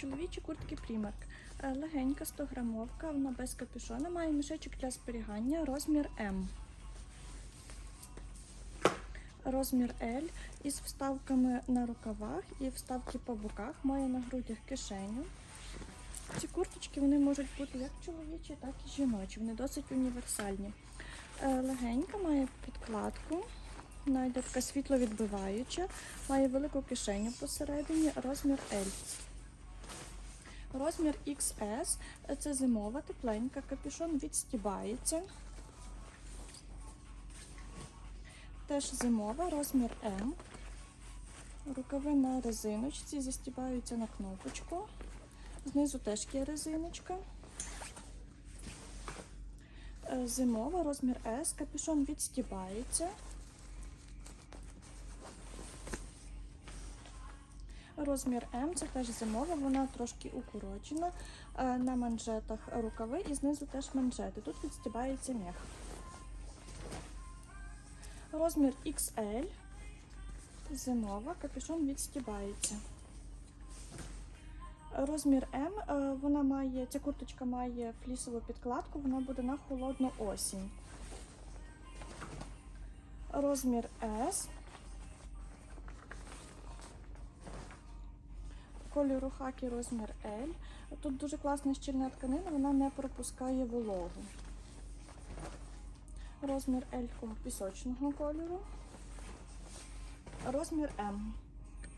Чоловічі куртки Primark. Е, Легенька 100 грамовка, вона без капюшона, має мішечок для зберігання, розмір М. Розмір L із вставками на рукавах і вставки по боках, має на грудях кишеню. Ці курточки вони можуть бути як чоловічі, так і жіночі. Вони досить універсальні. Е, Легенька має підкладку, вона йде така світловідбиваюча, має велику кишеню посередині, розмір L. Розмір XS це зимова, тепленька, капюшон відстібається. Теж зимова, розмір М. Рукави на резиночці застібаються на кнопочку. Знизу теж є резиночка. Е, Зимова, розмір S, капюшон відстібається. Розмір М це теж зимова, вона трошки укорочена. Е, На манжетах рукави і знизу теж манжети. Тут відстібається м'ях. Розмір XL. Зимова, капюшон відстібається. Розмір М, е, вона має, ця курточка має флісову підкладку, вона буде на холодну осінь. Розмір S. Кольору хакі розмір L. Тут дуже класна щільна тканина, вона не пропускає вологу. Розмір L пісочного кольору. Розмір М.